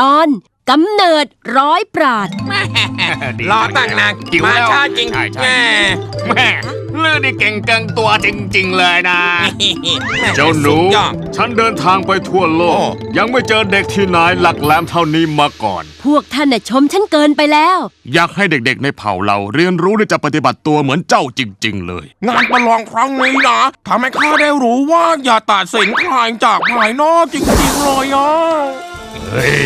ตอนกำเนิดร้อยปราดรอตั้งนานหิวมาแล้วช้าจริงใช่ใช่แม่แม่เรื่องนี่เก่งเกินตัวจริง ๆ เลยนะแม่เจ้าหนู สุดยอด ฉันเดินทางไปทั่วโลกโอ้ยังไม่เจอเด็กที่ไหนหลักแหลมเท่านี้มาก่อน พวกท่านน่ะชมฉันเกินไปแล้ว อยากให้เด็กๆในเผ่าเราเรียนรู้และจะปฏิบัติตัวเหมือนเจ้าจริง ๆ เลย งานประลองครั้งนี้นะทำให้ข้าได้รู้ว่าอย่าตัดสินใครจากภายนอกจริงๆเลยอะ เฮ้ย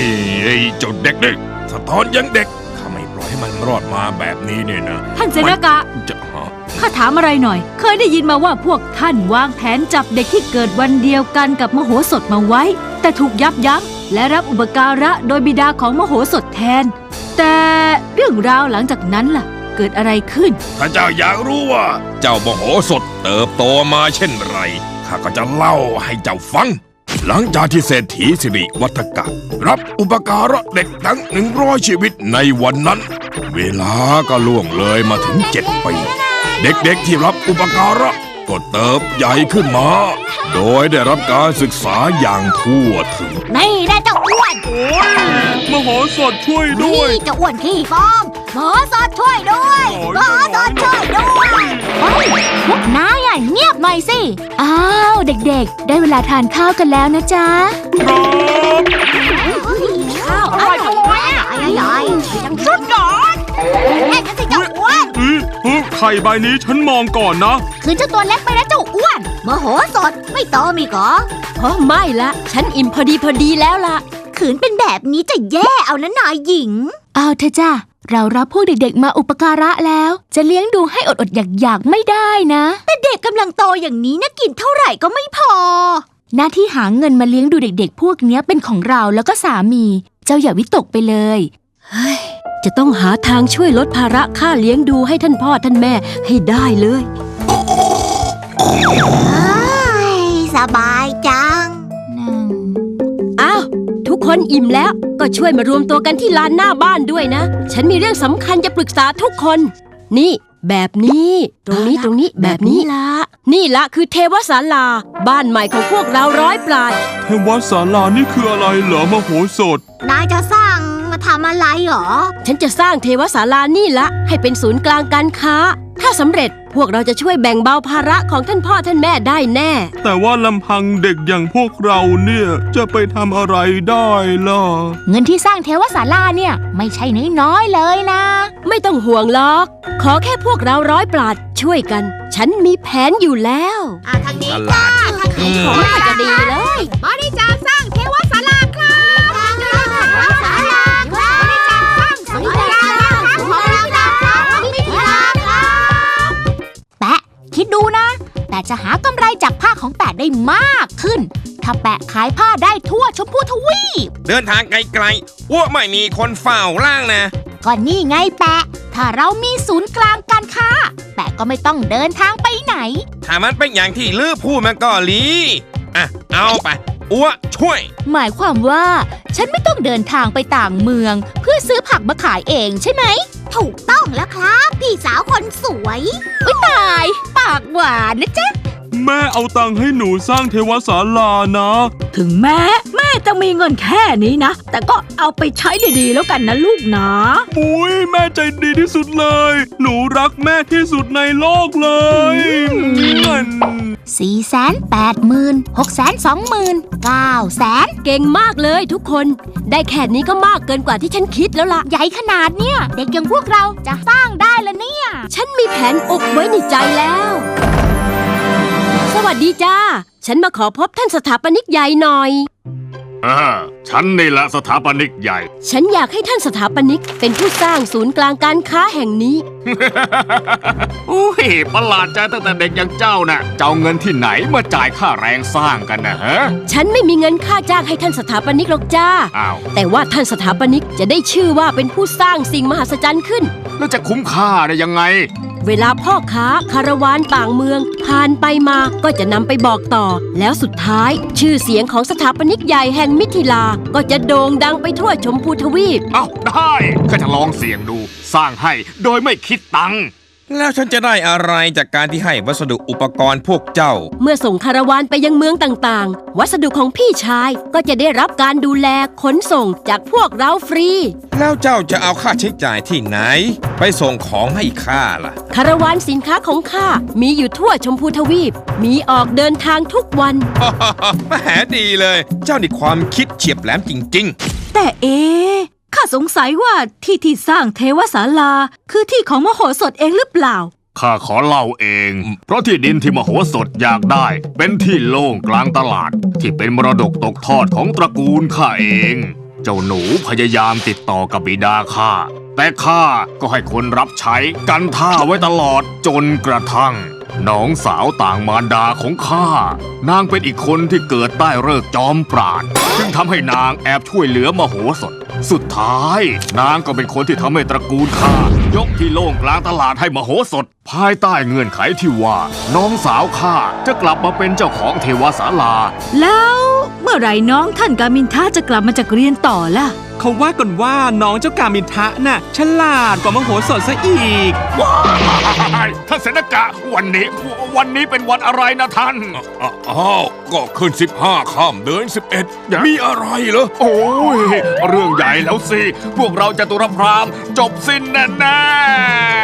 ไอ้เจุดเด็กนี่สะท้อนยังเด็กถ้าไม่ปล่อยให้มันรอดมาแบบนี้เนี่ยนะท่านเซนากะจะฮะข้าถามอะไรหน่อย เคยได้ยินมาว่าพวกท่านวางแผนจับเด็กที่เกิดวันเดียวกันกับมโหสถมาไว้ แต่ถูกยับยั้งและรับอุปการะโดยบิดาของมโหสถแทน แต่เรื่องราวหลังจากนั้นล่ะ เกิดอะไรขึ้น ถ้าเจ้าอยากรู้ว่า เจ้ามโหสถเติบโตมาเช่นไรข้าก็จะเล่าให้เจ้าฟัง หลังจากที่เศรษฐีสิริวัฒกะ รับอุปการะเด็กทั้งหนึ่งร้อยชีวิตในวันนั้น เวลาก็ล่วงเลยมาถึงเจ็ดปี เด็กๆที่รับอุปการะก็เติบใหญ่ขึ้นมา โดยได้รับการศึกษาอย่างทั่วถึง นี่นะเจ้าอ้วนมโหสถช่วยด้นี่วยเจ้าอ้วนขี้ฟองหมอสดช่วยด้วยหมอสดช่วยด้วยเฮ้ยพวกนายอะเงียบหน่ อยสิ อ้าว เด็กๆ ได้เวลาทานข้าวกันแล้วนะจ๊ะข้าวอร่อยจังเลยอะใหญ่ๆจังสุดยอดแม่จะสิเจ้าอ้วนไข่ใบนี้ฉันมองก่อนนะ คือเจ้าตัวเล็กไปนะเจ้าอ้วนมโหสดไม่โตมีกเหรอเพราะไม่ละฉันอิ่มพอดีพอดีแล้วล่ะขืนเป็นแบบนี้จะแย่เอานะนายหญิง เอาเถอะจ้ะ เรารับพวกเด็กๆมาอุปการะแล้ว จะเลี้ยงดูให้อดๆอยากๆไม่ได้นะ แต่เด็กกำลังโตอย่างนี้นะกินเท่าไหร่ก็ไม่พอ หน้าที่หาเงินมาเลี้ยงดูเด็ก ๆ พวกเนี้ยเป็นของเราแล้วก็สามี เจ้าอย่าวิตกไปเลยจะต้องหาทางช่วยลดภาระค่าเลี้ยงดูให้ท่านพ่อท่านแม่ให้ได้เลยสบายจังอ้าวทุก คนอิ่มแล้วก็ช่วยมารวมตัวกันที่ลานหน้าบ้านด้วยนะ ฉันมีเรื่องสำคัญจะปรึกษาทุกคน นี่ แบบนี้ ตรงนี้ตรงนี้แบบนี้ละ นี่ละคือเทวศาลา บ้านใหม่ของพวกเราร้อยปลาย เทวศาลานี่คืออะไรเหรอมโหสถ นายจะสร้างมาทำอะไรเหรอ ฉันจะสร้างเทวศาลานี่ละ ให้เป็นศูนย์กลางการค้า ถ้าสำเร็จพวกเราจะช่วยแบ่งเบาภาระของท่านพ่อท่านแม่ได้แน่ แต่ว่าลำพังเด็กอย่างพวกเราเนี่ย จะไปทำอะไรได้ล่ะ เงินที่สร้างเทวศาลาเนี่ย ไม่ใช่น้อยๆเลยนะ ไม่ต้องห่วงหรอก ขอแค่พวกเราร้อยปราดช่วยกัน ฉันมีแผนอยู่แล้ว อะทางนี้ตลาดทางนี้ของมันจะดีเลยบริจ ได้มากขึ้น ถ้าแปะขายผ้าได้ทั่วชมพูทวีป เดินทางไกลๆอ้วไม่มีคนเฝ้าล่างนะ ก็นี่ไงแปะ ถ้าเรามีศูนย์กลางการค้า แปะก็ไม่ต้องเดินทางไปไหน ถ้ามันเป็นอย่างที่ลือพูดมันก็ลีอะ เอาไปอ้วช่วย หมายความว่า ฉันไม่ต้องเดินทางไปต่างเมือง เพื่อซื้อผักมาขายเองใช่ไหม ถูกต้องแล้วครับ พี่สาวคนสวยตาย ปากหวานนะจ๊ะ แม่เอาตังค์ให้หนูสร้างเทวศาลานะ ถึงแม้แม่จะมีเงินแค่นี้นะ แต่ก็เอาไปใช้ดีๆแล้วกันนะลูกนะ ปุ้ยแม่ใจดีที่สุดเลย หนูรักแม่ที่สุดในโลกเลยมันสี่แสนแปดหมื่นหกแสนสองหมื่นเก้าแสนเก่งมากเลยทุกคน ได้แค่นี้ก็มากเกินกว่าที่ฉันคิดแล้วล่ะ ใหญ่ขนาดเนี้ยเด็กอย่างพวกเราจะสร้างได้ละเนี่ย ฉันมีแผนอุบไว้ในใจแล้ว สวัสดีจ้า ฉันมาขอพบท่านสถาปนิกใหญ่หน่อย อ่า ฉันนี่แหละสถาปนิกใหญ่ ฉันอยากให้ท่านสถาปนิกเป็นผู้สร้างศูนย์กลางการค้าแห่งนี้ อุ้ยประหลาดใจตั้งแต่เด็กอย่างเจ้าน่ะ เจ้าเงินที่ไหนมาจ่ายค่าแรงสร้างกันนะฮะ ฉันไม่มีเงินค่าจ้างให้ท่านสถาปนิกหรอกจ้า อ้าว แต่ว่าท่านสถาปนิกจะได้ชื่อว่าเป็นผู้สร้างสิ่งมหัศจรรย์ขึ้น แล้วจะคุ้มค่าได้ยังไง เวลาพ่อค้าคาราวานต่างเมือง ผ่านไปมาก็จะนำไปบอกต่อ แล้วสุดท้าย ชื่อเสียงของสถาปนิกใหญ่แห่งมิถิลาก็จะโด่งดังไปทั่วชมพูทวีป เอ้าได้ก็จะลองเสี่ยงดู สร้างให้โดยไม่คิดตังค์แล้วฉันจะได้อะไรจากการที่ให้วัสดุอุปกรณ์พวกเจ้า เมื่อส่งคาราวานไปยังเมืองต่างๆ วัสดุของพี่ชายก็จะได้รับการดูแลขนส่งจากพวกเราฟรี แล้วเจ้าจะเอาค่าใช้จ่ายที่ไหน ไปส่งของให้ข้าล่ะ คาราวานสินค้าของข้ามีอยู่ทั่วชมพูทวีป มีออกเดินทางทุกวัน แหมดีเลย เจ้านี่ความคิดเฉียบแหลมจริง แต่เอ๊ะข้าสงสัยว่าที่ที่สร้างเทวศาลา คือที่ของมโหสถเองหรือเปล่า ข้าขอเล่าเอง เพราะที่ดินที่มโหสถอยากได้ เป็นที่โล่งกลางตลาด ที่เป็นมรดกตกทอดของตระกูลข้าเอง เจ้าหนูพยายามติดต่อกับบิดาข้า แต่ข้าก็ให้คนรับใช้กันท่าไว้ตลอดจนกระทั่ง น้องสาวต่างมารดาของข้า นางเป็นอีกคนที่เกิดใต้เลิกจอมปราดจึงทำให้นางแอบช่วยเหลือมโหสถ สุดท้าย นางก็เป็นคนที่ทำให้ตระกูลข้ายกที่โล่งกลางตลาดให้มโหสถ ภายใต้เงื่อนไขที่ว่า น้องสาวข้าจะกลับมาเป็นเจ้าของเทวศาลา แล้วเมื่อไหร่น้องท่านกามินทาจะกลับมาจากเรียนต่อล่ะ เขาว่ากันว่าน้องเจ้ากามินทะน่ะฉลาดกว่ามโหสถซะอีก ว้ายท่านเสนกะวันนี้ วันนี้เป็นวันอะไรนะท่านๆอ้าวก็ขึ้น 15ข้ามเดือน11 มีอะไรเหรอ โอ้ย เรื่องใหญ่แล้วสิ พวกเราจะตุรพรามจบสิ้นแน่ๆ